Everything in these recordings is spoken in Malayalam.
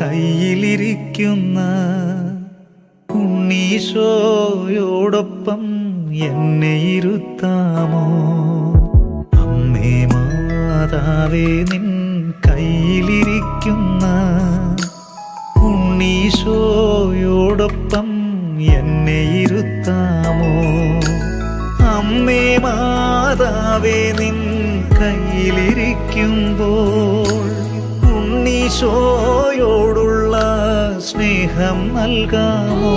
കയ്യിലിരിക്കുന്ന ഉണ്ണീശോയോടൊപ്പം എന്നെ ഇരുത്താമോ? അമ്മേ മാതാവേ നിൻ കയ്യിലിരിക്കുന്ന ഉണ്ണീശോയോടൊപ്പം എന്നെ ഇരുത്താമോ? അമ്മേ മാതാവേ നിൻ കയ്യിലിരിക്കുമ്പോൾ ഉണ്ണീശോയോടുള്ള സ്നേഹം നൽകാമോ?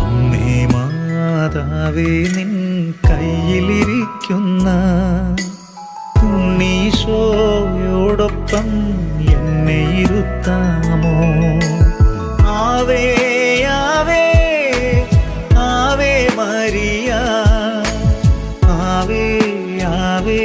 അമ്മേ മാതാവേ നിൻ കയ്യിലിരിക്കുന്ന ഉണ്ണീശോയോടൊപ്പം എന്നെ ഇരുത്താമോ? ആവേ ആവേ ആവേ മരിയ ആവേ ആവേ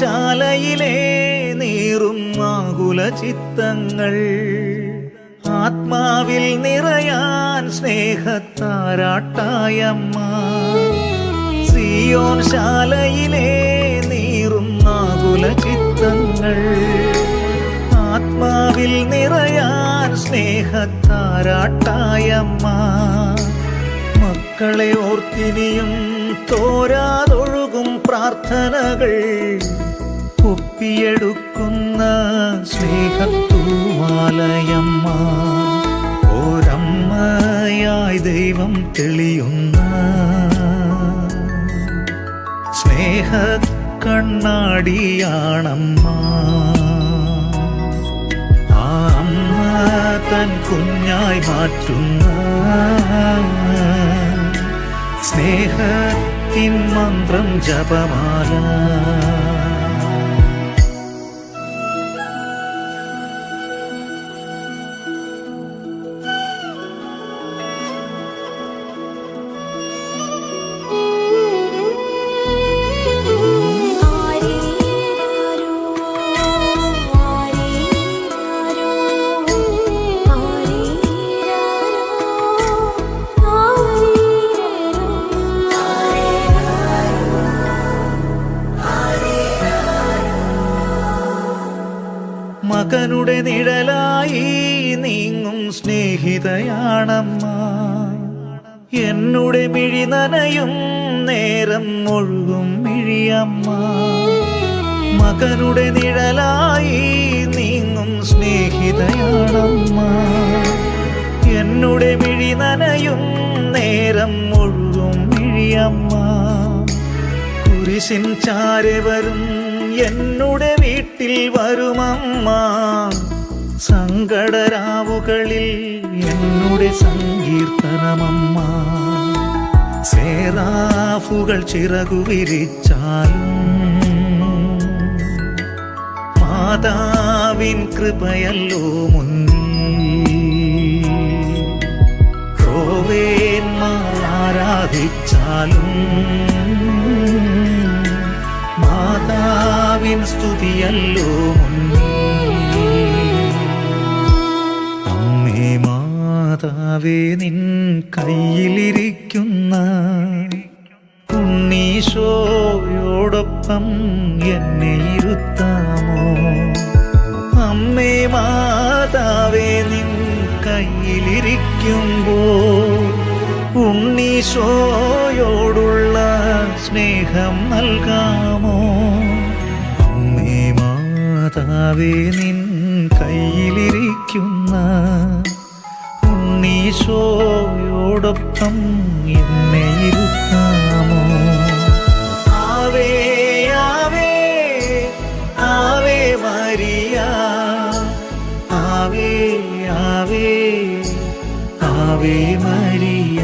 ശാലയിലെ നീറും ആകുല ചിത്തങ്ങൾ. ആത്മാവിൽ നിറയാൻ സ്നേഹത്താരാട്ടായമ്മ. സിയോൻ ശാലയിലെ നീറും ആകുല ചിത്തങ്ങൾ. ആത്മാവിൽ നിറയാൻ സ്നേഹത്താരാട്ടായമ്മ. മക്കളെ ഓർത്തിനിയും തോരാതൊഴുകും പ്രാർത്ഥനകൾ. ഒരമ്മയായി ദൈവം തെളിയുന്ന സ്നേഹ കണ്ണാടിയാണമ്മ ആ അമ്മ തൻ കുഞ്ഞായി മാറ്റുന്ന സ്നേഹത്തിൻ മന്ത്രം ജപമാല. മകനുടെ നിഴലായി നീങ്ങും സ്നേഹിതയാണമ്മ. എന്നുടെ മിഴി നനയും നേരം ഒഴുകും മിഴിയമ്മ. മകനുടെ നിഴലായി നീങ്ങും സ്നേഹിതയാണമ്മ. എന്നുടെ മിഴി നനയും നേരം ഒഴുകും മിഴിയമ്മ. കുരിശിൻ ചാരെ വരും എന്നുടെ വീട്ടിൽ വരുമമ്മ. സങ്കടരാവുകളിൽ എന്നുടെ സങ്കീർത്തനമമ്മ. സേറാഫുകൾ ചിറകു വിരിച്ചാലും മാതാവിൻ കൃപയല്ലോ മുന്നിൽ. ആരാധിച്ചാലും ആരാധിച്ചാലും മാതാവിൻ സ്തുതിയല്ലോ അമ്മേ മാതാവേ നിൻ കയ്യിലിരിക്കുന്ന ഉണ്ണീശോയോടൊപ്പം എന്നെ ഇരുത്താമോ? അമ്മേ മാതാവേ നിൻ കയ്യിലിരിക്കുമ്പോൾ ഉണ്ണീശോയോടുള്ള സ്നേഹം നൽകാമോ? മാതാവേ നിൻ കയ്യിലിരിക്കുന്ന ഉണ്ണീശോയോടൊപ്പം എന്നെ ഇരുത്താമോ? ആവേ ആവേ ആവേ മരിയ ആവേ ആവേ ആവേ മരിയ.